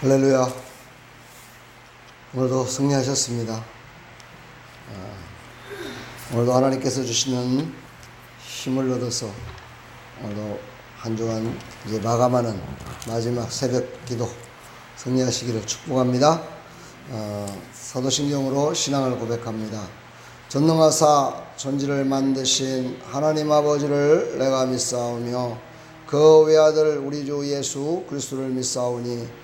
할렐루야. 오늘도 승리하셨습니다. 아, 오늘도 하나님께서 주시는 힘을 얻어서 오늘도 한 주간 이제 마감하는 마지막 새벽 기도 승리하시기를 축복합니다. 어, 사도신경으로 신앙을 고백합니다. 전능하사 전지를 만드신 하나님 아버지를 내가 믿사오며 그 외아들 우리 주 예수 그리스도를 믿사오니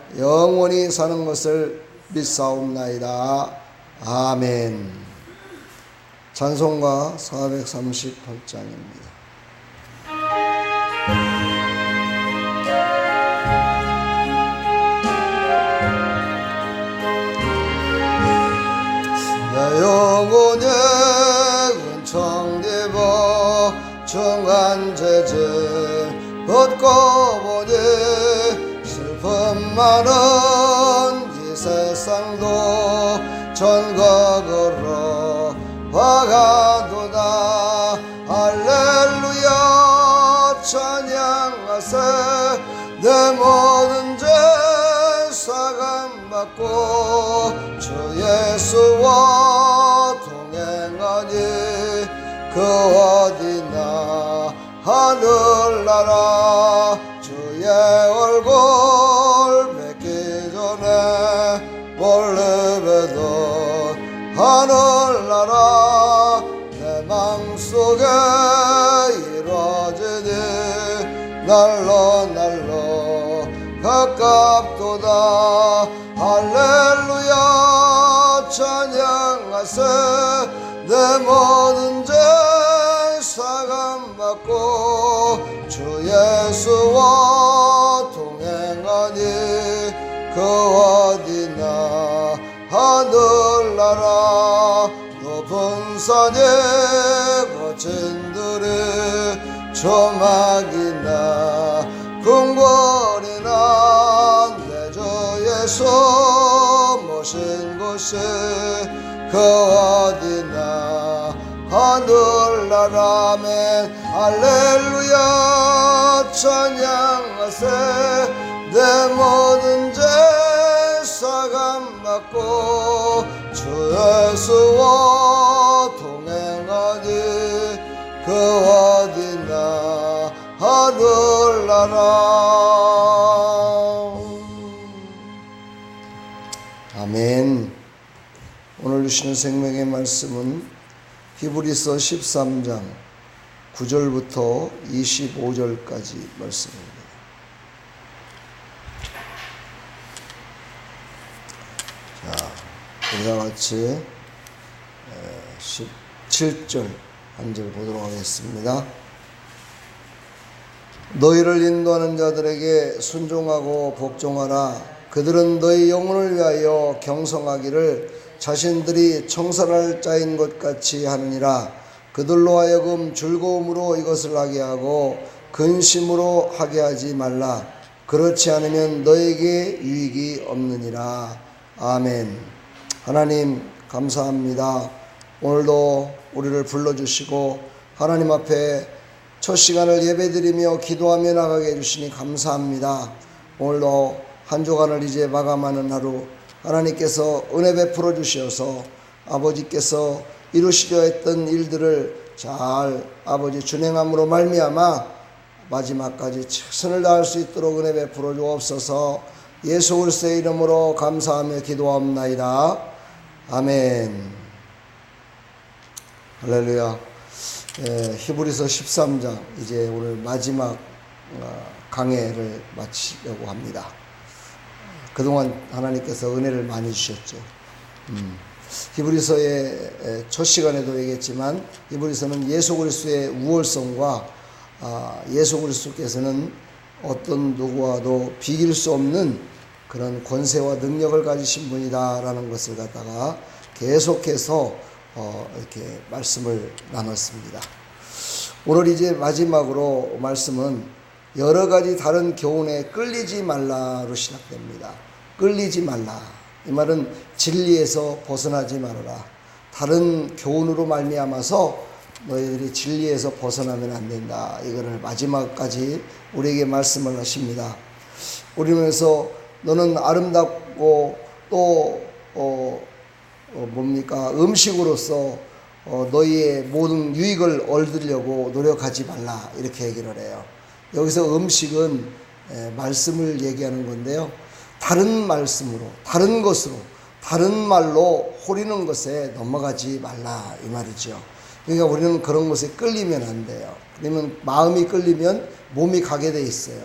영원히 사는 것을 믿사옵나이다. 아멘. 찬송가 438장입니다. 내 영혼의 은총되어 정한 제재 벗고 많은 이 세상도 전각으로 화가도다. 할렐루야 찬양하세. 내 모든 죄 사감받고 주 예수와 동행하니 그 어디나 하늘나라 가깝도다. 할렐루야 찬양하세. 내 모든 죄 사감받고 주 예수와 동행하니 그 어디나 하늘나라 높은 산에 거친 들이 조막이 모신 곳이 그 어디나. 하늘나라면 할렐루야 찬양하세. 내 모든 죄 사감 받고 주 예수와 동행하니 그 어디나. 하늘나라 아멘 오늘 주시는 생명의 말씀은 히브리서 13장 9절부터 25절까지 말씀입니다. 자, 우리가 같이 17절 한 절 보도록 하겠습니다. 너희를 인도하는 자들에게 순종하고 복종하라. 그들은 너희 영혼을 위하여 경성하기를 자신들이 청산할 자인 것 같이 하느니라. 그들로 하여금 즐거움으로 이것을 하게 하고 근심으로 하게 하지 말라. 그렇지 않으면 너에게 유익이 없느니라. 아멘. 하나님 감사합니다. 오늘도 우리를 불러주시고 하나님 앞에 첫 시간을 예배드리며 기도하며 나가게 해주시니 감사합니다. 오늘도 한 주간을 이제 마감하는 하루 하나님께서 은혜 베풀어 주셔서 아버지께서 이루시려 했던 일들을 잘 아버지 준행함으로 말미암아 마지막까지 최선을 다할 수 있도록 은혜 베풀어 주옵소서 예수 그리스도의 이름으로 감사하며 기도합나이다. 아멘. 할렐루야. 예, 히브리서 13장 이제 오늘 마지막 어, 강해를 마치려고 합니다. 그동안 하나님께서 은혜를 많이 주셨죠. 음. 히브리서의 첫 시간에도 얘기했지만 히브리서는 예수 그리스도의 우월성과 아, 예수 그리스도께서는 어떤 누구와도 비길 수 없는 그런 권세와 능력을 가지신 분이다라는 것을 갖다가 계속해서 어, 이렇게 말씀을 나눴습니다. 오늘 이제 마지막으로 말씀은 여러 가지 다른 교훈에 끌리지 말라로 시작됩니다. 끌리지 말라. 이 말은 진리에서 벗어나지 말아라. 다른 교훈으로 말미암아서 너희들이 진리에서 벗어나면 안 된다. 이거를 마지막까지 우리에게 말씀을 하십니다. 우리면서 너는 아름답고 또 어, 어, 뭡니까 음식으로서 어, 너희의 모든 유익을 얻으려고 노력하지 말라 이렇게 얘기를 해요. 여기서 음식은 에, 말씀을 얘기하는 건데요. 다른 말씀으로, 다른 것으로, 다른 말로 호리는 것에 넘어가지 말라 이 말이죠. 그러니까 우리는 그런 것에 끌리면 안 돼요. 그러면 마음이 끌리면 몸이 가게 돼 있어요.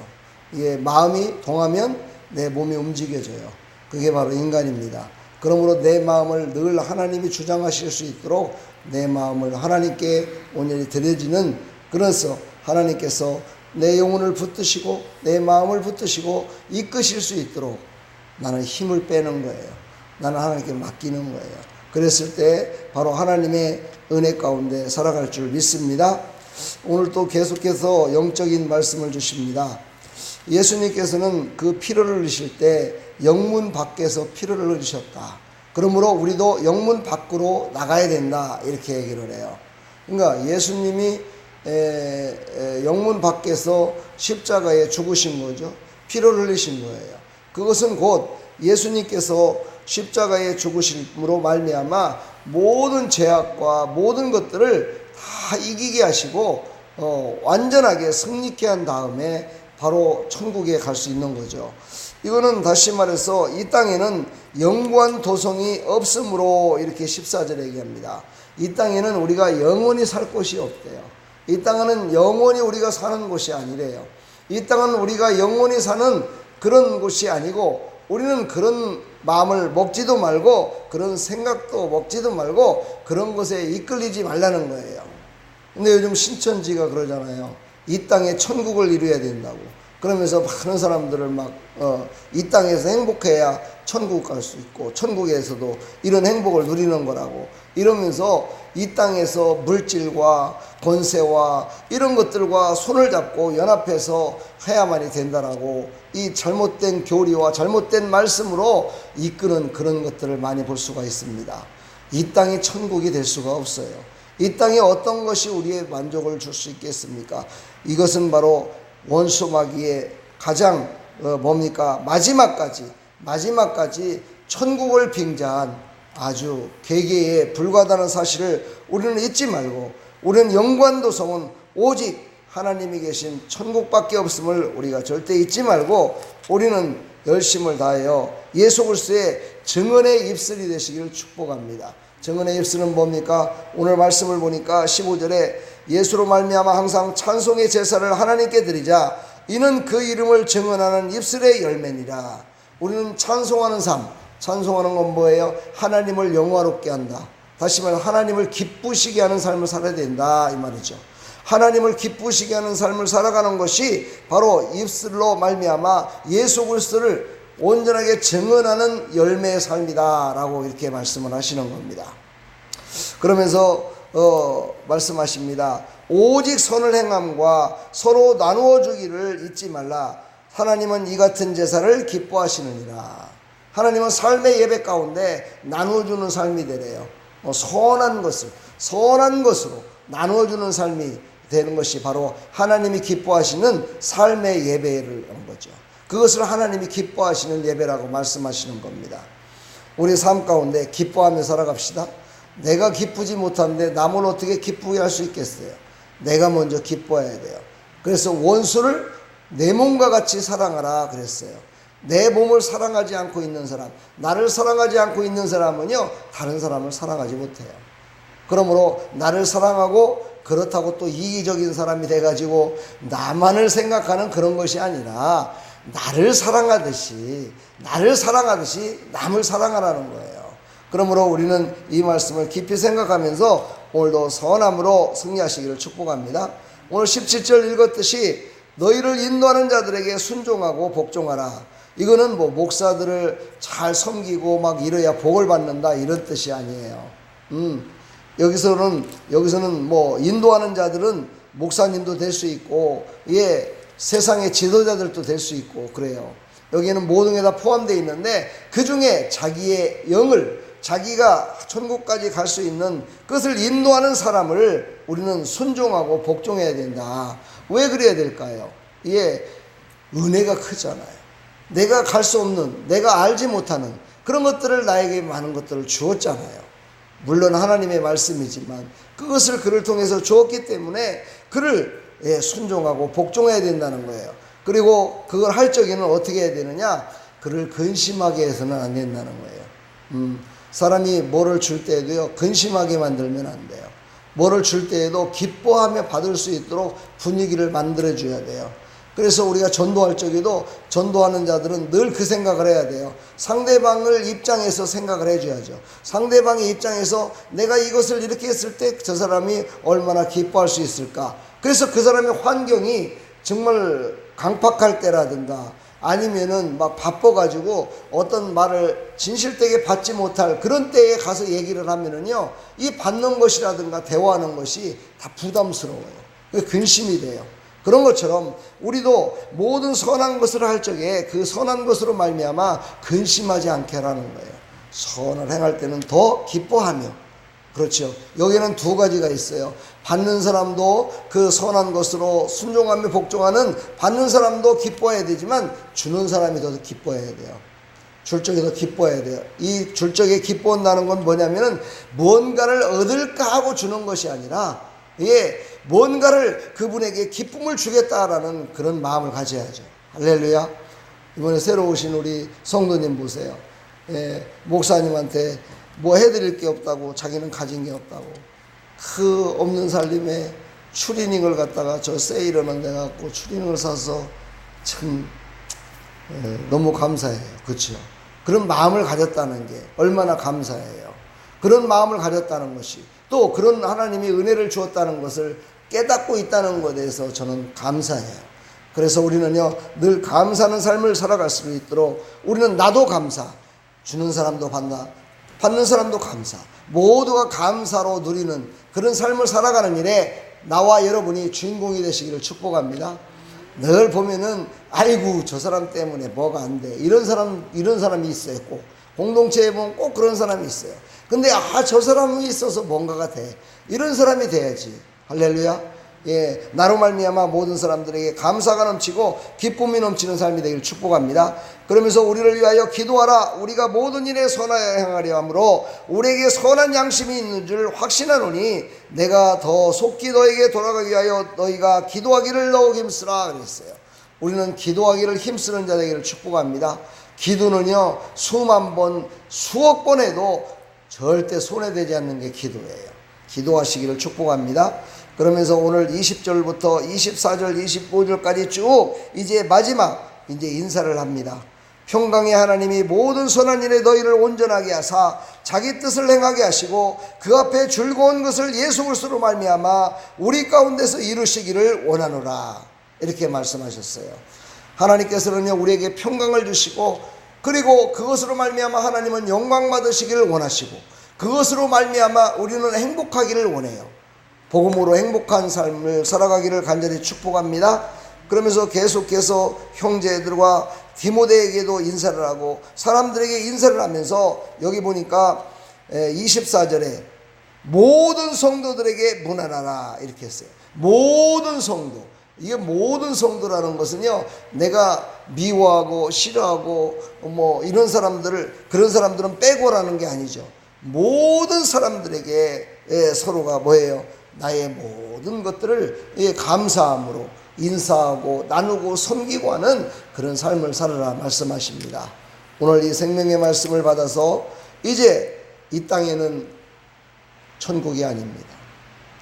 이게 마음이 동하면 내 몸이 움직여져요. 그게 바로 인간입니다. 그러므로 내 마음을 늘 하나님이 주장하실 수 있도록 내 마음을 하나님께 온전히 드려지는 그래서 하나님께서 내 영혼을 붙드시고 내 마음을 붙드시고 이끄실 수 있도록 나는 힘을 빼는 거예요. 나는 하나님께 맡기는 거예요. 그랬을 때 바로 하나님의 은혜 가운데 살아갈 줄 믿습니다. 오늘 또 계속해서 영적인 말씀을 주십니다. 예수님께서는 그 피를 흘리실 때 영문 밖에서 피를 흘리셨다. 그러므로 우리도 영문 밖으로 나가야 된다. 이렇게 얘기를 해요. 그러니까 예수님이 에, 에, 영문 밖에서 십자가에 죽으신 거죠. 피를 흘리신 거예요. 그것은 곧 예수님께서 십자가에 죽으심으로 말미암아 모든 죄악과 모든 것들을 다 이기게 하시고 어, 완전하게 승리케 한 다음에 바로 천국에 갈 수 있는 거죠. 이거는 다시 말해서 이 땅에는 영구한 도성이 없으므로 이렇게 14절에 얘기합니다. 이 땅에는 우리가 영원히 살 곳이 없대요. 이 땅은 영원히 우리가 사는 곳이 아니래요. 이 땅은 우리가 영원히 사는 그런 곳이 아니고 우리는 그런 마음을 먹지도 말고 그런 생각도 먹지도 말고 그런 것에 이끌리지 말라는 거예요. 근데 요즘 신천지가 그러잖아요. 이 땅에 천국을 이루어야 된다고. 그러면서 많은 사람들을 막, 어, 이 땅에서 행복해야 천국 갈 수 있고, 천국에서도 이런 행복을 누리는 거라고. 이러면서 이 땅에서 물질과 권세와 이런 것들과 손을 잡고 연합해서 해야만이 된다라고 이 잘못된 교리와 잘못된 말씀으로 이끄는 그런 것들을 많이 볼 수가 있습니다. 이 땅이 천국이 될 수가 없어요. 이 땅에 어떤 것이 우리의 만족을 줄 수 있겠습니까? 이것은 바로 원수 마귀의 가장 어, 뭡니까 마지막까지 마지막까지 천국을 빙자한 아주 개개에 불과하다는 사실을 우리는 잊지 말고 우리는 영관도성은 오직 하나님이 계신 천국밖에 없음을 우리가 절대 잊지 말고 우리는 열심을 다하여 예수 그리스도의 증언의 입술이 되시기를 축복합니다. 증언의 입술은 뭡니까? 오늘 말씀을 보니까 15절에 예수로 말미암아 항상 찬송의 제사를 하나님께 드리자 이는 그 이름을 증언하는 입술의 열매니라. 우리는 찬송하는 삶, 찬송하는 건 뭐예요? 하나님을 영화롭게 한다. 다시 말해 하나님을 기쁘시게 하는 삶을 살아야 된다 이 말이죠. 하나님을 기쁘시게 하는 삶을 살아가는 것이 바로 입술로 말미암아 예수 그리스도를 온전하게 증언하는 열매의 삶이다라고 이렇게 말씀을 하시는 겁니다. 그러면서 어, 말씀하십니다. 오직 선을 행함과 서로 나누어 주기를 잊지 말라. 하나님은 이 같은 제사를 기뻐하시느니라. 하나님은 삶의 예배 가운데 나누어주는 삶이 되래요. 어, 선한 것을, 선한 것으로 나누어주는 삶이 되는 것이 바로 하나님이 기뻐하시는 삶의 예배를 한 거죠. 그것을 하나님이 기뻐하시는 예배라고 말씀하시는 겁니다. 우리 삶 가운데 기뻐하며 살아갑시다. 내가 기쁘지 못한데 남을 어떻게 기쁘게 할 수 있겠어요? 내가 먼저 기뻐해야 돼요. 그래서 원수를 내 몸과 같이 사랑하라 그랬어요. 내 몸을 사랑하지 않고 있는 사람, 나를 사랑하지 않고 있는 사람은요, 다른 사람을 사랑하지 못해요. 그러므로 나를 사랑하고 그렇다고 또 이기적인 사람이 돼가지고 나만을 생각하는 그런 것이 아니라 나를 사랑하듯이, 나를 사랑하듯이 남을 사랑하라는 거예요. 그러므로 우리는 이 말씀을 깊이 생각하면서 오늘도 선함으로 승리하시기를 축복합니다. 오늘 17절 읽었듯이 너희를 인도하는 자들에게 순종하고 복종하라. 이거는 뭐 목사들을 잘 섬기고 막 이래야 복을 받는다 이런 뜻이 아니에요. 음, 여기서는 여기서는 뭐 인도하는 자들은 목사님도 될 수 있고 예 세상의 지도자들도 될 수 있고 그래요. 여기에는 모든 게 다 포함되어 있는데 그 중에 자기의 영을 자기가 천국까지 갈 수 있는 그것을 인도하는 사람을 우리는 순종하고 복종해야 된다. 왜 그래야 될까요? 이게 은혜가 크잖아요. 내가 갈 수 없는, 내가 알지 못하는 그런 것들을 나에게 많은 것들을 주었잖아요. 물론 하나님의 말씀이지만 그것을 그를 통해서 주었기 때문에 그를 예, 순종하고 복종해야 된다는 거예요. 그리고 그걸 할 적에는 어떻게 해야 되느냐? 그를 근심하게 해서는 안 된다는 거예요. 음, 사람이 뭐를 줄 때에도요, 근심하게 만들면 안 돼요. 뭐를 줄 때에도 기뻐하며 받을 수 있도록 분위기를 만들어줘야 돼요. 그래서 우리가 전도할 적에도 전도하는 자들은 늘 그 생각을 해야 돼요. 상대방을 입장에서 생각을 해줘야죠. 상대방의 입장에서 내가 이것을 이렇게 했을 때 저 사람이 얼마나 기뻐할 수 있을까. 그래서 그 사람의 환경이 정말 강팍할 때라든가 아니면은 막 바빠가지고 어떤 말을 진실되게 받지 못할 그런 때에 가서 얘기를 하면은요, 이 받는 것이라든가 대화하는 것이 다 부담스러워요. 근심이 돼요. 그런 것처럼 우리도 모든 선한 것을 할 적에 그 선한 것으로 말미암아 근심하지 않게 하라는 거예요. 선을 행할 때는 더 기뻐하며 그렇죠. 여기는 두 가지가 있어요. 받는 사람도 그 선한 것으로 순종하며 복종하는 받는 사람도 기뻐해야 되지만 주는 사람이 더 기뻐해야 돼요. 줄 적에 더 기뻐해야 돼요. 이 줄 적에 기뻐한다는 건 뭐냐면은 무언가를 얻을까 하고 주는 것이 아니라 예, 뭔가를 그분에게 기쁨을 주겠다라는 그런 마음을 가져야죠. 할렐루야. 이번에 새로 오신 우리 성도님 보세요. 예, 목사님한테 뭐 해드릴 게 없다고 자기는 가진 게 없다고 그 없는 살림에 추리닝을 갖다가 저 세일하는 데 갖고 추리닝을 사서 참 예, 너무 감사해요. 그렇죠? 그런 마음을 가졌다는 게 얼마나 감사해요. 그런 마음을 가졌다는 것이 또 그런 하나님이 은혜를 주었다는 것을 깨닫고 있다는 것에 대해서 저는 감사해요. 그래서 우리는요, 늘 감사하는 삶을 살아갈 수 있도록 우리는 나도 감사, 주는 사람도 받나, 받는 사람도 감사, 모두가 감사로 누리는 그런 삶을 살아가는 일에 나와 여러분이 주인공이 되시기를 축복합니다. 늘 보면은 아이고 저 사람 때문에 뭐가 안 돼. 이런 사람 이런 사람이 있어요. 꼭 공동체에 보면 꼭 그런 사람이 있어요. 근데 아 저 사람이 있어서 뭔가가 돼. 이런 사람이 돼야지. 할렐루야. 예, 나로 말미암아 모든 사람들에게 감사가 넘치고 기쁨이 넘치는 삶이 되기를 축복합니다. 그러면서 우리를 위하여 기도하라. 우리가 모든 일에 선하여 행하려 함으로 우리에게 선한 양심이 있는 줄 확신하노니 내가 더 속기 너에게 돌아가기 위하여 너희가 기도하기를 더욱 힘쓰라 그랬어요. 우리는 기도하기를 힘쓰는 자 되기를 축복합니다. 기도는요 수만 번 수억 번 해도 절대 손해되지 않는 게 기도예요. 기도하시기를 축복합니다. 그러면서 오늘 20절부터 24절, 25절까지 쭉 이제 마지막 이제 인사를 합니다. 평강의 하나님이 모든 선한 일에 너희를 온전하게 하사 자기 뜻을 행하게 하시고 그 앞에 즐거운 것을 예수 그리스도로 말미암아 우리 가운데서 이루시기를 원하노라 이렇게 말씀하셨어요. 하나님께서는요 우리에게 평강을 주시고 그리고 그것으로 말미암아 하나님은 영광 받으시기를 원하시고 그것으로 말미암아 우리는 행복하기를 원해요. 복음으로 행복한 삶을 살아가기를 간절히 축복합니다. 그러면서 계속해서 형제들과 디모데에게도 인사를 하고 사람들에게 인사를 하면서 여기 보니까 24절에 모든 성도들에게 문안하라 이렇게 했어요. 모든 성도. 이게 모든 성도라는 것은요, 내가 미워하고 싫어하고 뭐 이런 사람들을 그런 사람들은 빼고라는 게 아니죠. 모든 사람들에게 서로가 뭐예요? 나의 모든 것들을 감사함으로 인사하고 나누고 섬기고 하는 그런 삶을 살아라 말씀하십니다. 오늘 이 생명의 말씀을 받아서 이제 이 땅에는 천국이 아닙니다.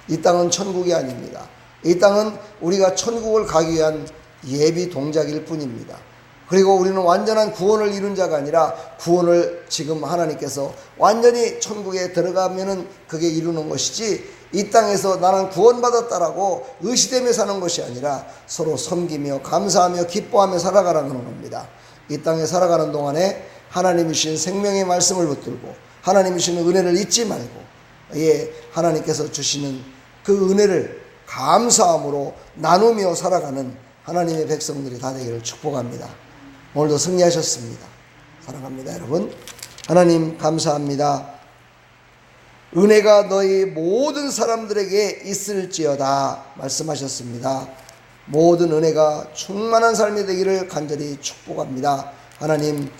이 땅은 천국이 아닙니다. 이 땅은 우리가 천국을 가기 위한 예비 동작일 뿐입니다. 그리고 우리는 완전한 구원을 이룬 자가 아니라 구원을 지금 하나님께서 완전히 천국에 들어가면은 그게 이루는 것이지 이 땅에서 나는 구원받았다라고 의시되며 사는 것이 아니라 서로 섬기며 감사하며 기뻐하며 살아가라는 겁니다. 이 땅에 살아가는 동안에 하나님이신 생명의 말씀을 붙들고 하나님이신 은혜를 잊지 말고 예, 하나님께서 주시는 그 은혜를 감사함으로 나누며 살아가는 하나님의 백성들이 다 되기를 축복합니다. 오늘도 승리하셨습니다. 사랑합니다, 여러분. 하나님 감사합니다. 은혜가 너희 모든 사람들에게 있을지어다 말씀하셨습니다. 모든 은혜가 충만한 삶이 되기를 간절히 축복합니다. 하나님,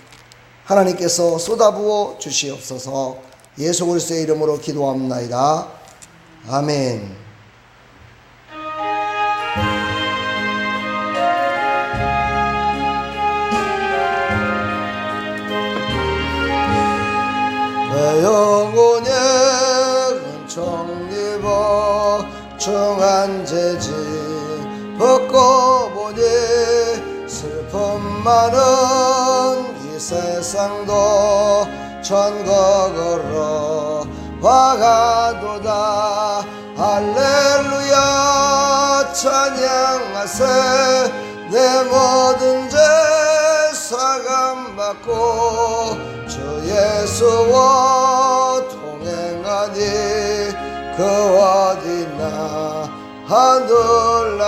하나님께서 쏟아부어 주시옵소서 예수 그리스도의 이름으로 기도합나이다. 아멘. 벗고 보니 슬픔 많은 이 세상도 천국으로 와가도다. 할렐루야 찬양하세. 내 모든 죄 사감받고 주 예수와 동행하니 그 어디나 하늘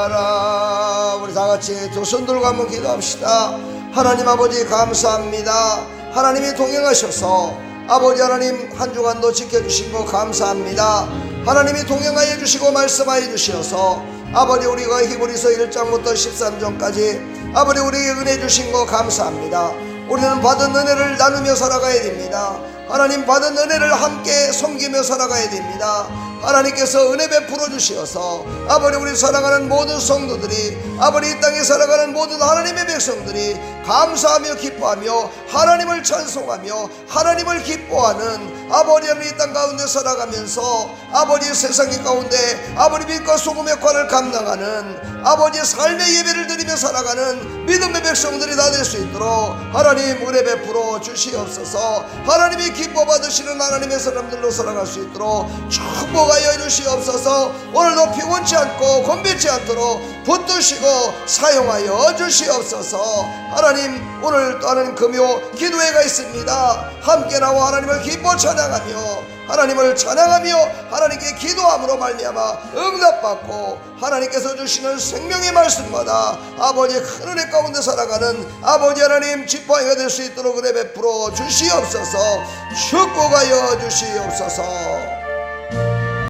나라. 우리 다같이 두 손 들고 한번 기도합시다. 하나님 아버지 감사합니다. 하나님이 동행하셔서 아버지 하나님 한 주간도 지켜주신 거 감사합니다. 하나님이 동행하여 주시고 말씀하여 주시어서 아버지 우리가 히브리서 1장부터 13장까지 아버지 우리에게 은혜 주신 거 감사합니다. 우리는 받은 은혜를 나누며 살아가야 됩니다. 하나님 받은 은혜를 함께 섬기며 살아가야 됩니다. 하나님께서 은혜 베풀어 주시어서 아버지 우리 살아가는 모든 성도들이 아버지 이 땅에 살아가는 모든 하나님의 백성들이 감사하며 기뻐하며 하나님을 찬송하며 하나님을 기뻐하는 아버지 하나님 이땅 가운데 살아가면서 아버지 세상 가운데 아버지 빛과 소금의 관을 감당하는 아버지 삶의 예배를 드리며 살아가는 믿음의 백성들이 다 될 수 있도록 하나님 은혜 베풀어 주시옵소서. 하나님이 기뻐 받으시는 하나님의 사람들로 살아갈 수 있도록 축복 하여 주시옵소서. 오늘도 피곤치 않고 곤배치 않도록 붙드시고 사용하여 주시옵소서. 하나님 오늘 또 하나님 금요 기도회가 있습니다. 함께 나와 하나님을 기뻐 찬양하며 하나님을 찬양하며 하나님께 기도함으로 말미암아 응답받고 하나님께서 주시는 생명의 말씀마다 아버지의 큰 은혜 가운데 살아가는 아버지 하나님 지파이가 될 수 있도록 은혜 베풀어 주시옵소서. 축복하여 주시옵소서